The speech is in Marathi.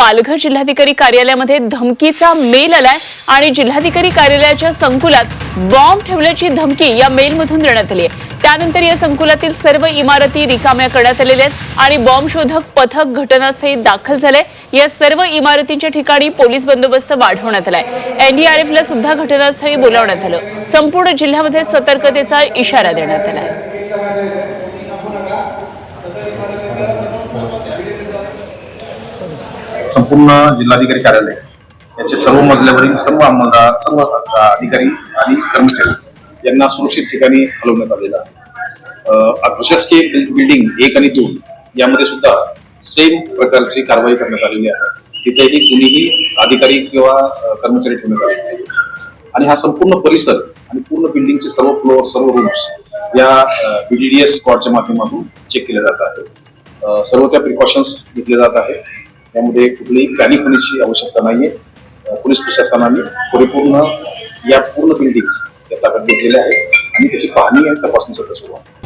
पालघर जिल्हाधिकारी कार्यालयामध्ये धमकीचा मेल आलाय आणि जिल्हाधिकारी कार्यालयाच्या संकुलात बॉम्ब ठेवल्याची धमकी या मेलमधून देण्यात आली आहे. त्यानंतर या संकुलातील सर्व इमारती रिकाम्या करण्यात आलेल्या आहेत आणि बॉम्ब शोधक पथक घटनास्थळी दाखल झालंय. या सर्व इमारतींच्या ठिकाणी पोलीस बंदोबस्त वाढवण्यात आलाय. एनडीआरएफला सुद्धा घटनास्थळी बोलावण्यात आलं. संपूर्ण जिल्ह्यामध्ये सतर्कतेचा इशारा देण्यात आला संपूर्ण जिल्हाधिकारी कार्यालय याचे सर्व मजल्यावरील सर्व अंमलदार सर्व अधिकारी आणि कर्मचारी यांना सुरक्षित ठिकाणी हलवण्यात आलेलं आहे. प्रशासकीय बिल्डिंग एक आणि दोन यामध्ये सुद्धा सेम प्रकारची कारवाई करण्यात आलेली आहे. तिथेही कुणीही अधिकारी किंवा कर्मचारी ठेवण्यात आले नाही आणि हा संपूर्ण परिसर आणि पूर्ण बिल्डिंगचे सर्व फ्लोअर सर्व रूम्स या बीडीडीएस स्क्वॉडच्या माध्यमातून चेक केले जात आहे सर्व त्या प्रिकॉशन्स घेतले जात आहे त्यामध्ये कुठलीही प्लॅनिंग होण्याची आवश्यकता नाहीये. पोलीस प्रशासनाने परिपूर्ण या पूर्ण बिल्डिंग्स या ताब्यात घेतलेल्या आहेत आणि त्याची पाहणी आणि तपासणी सध्या सुरू आहे.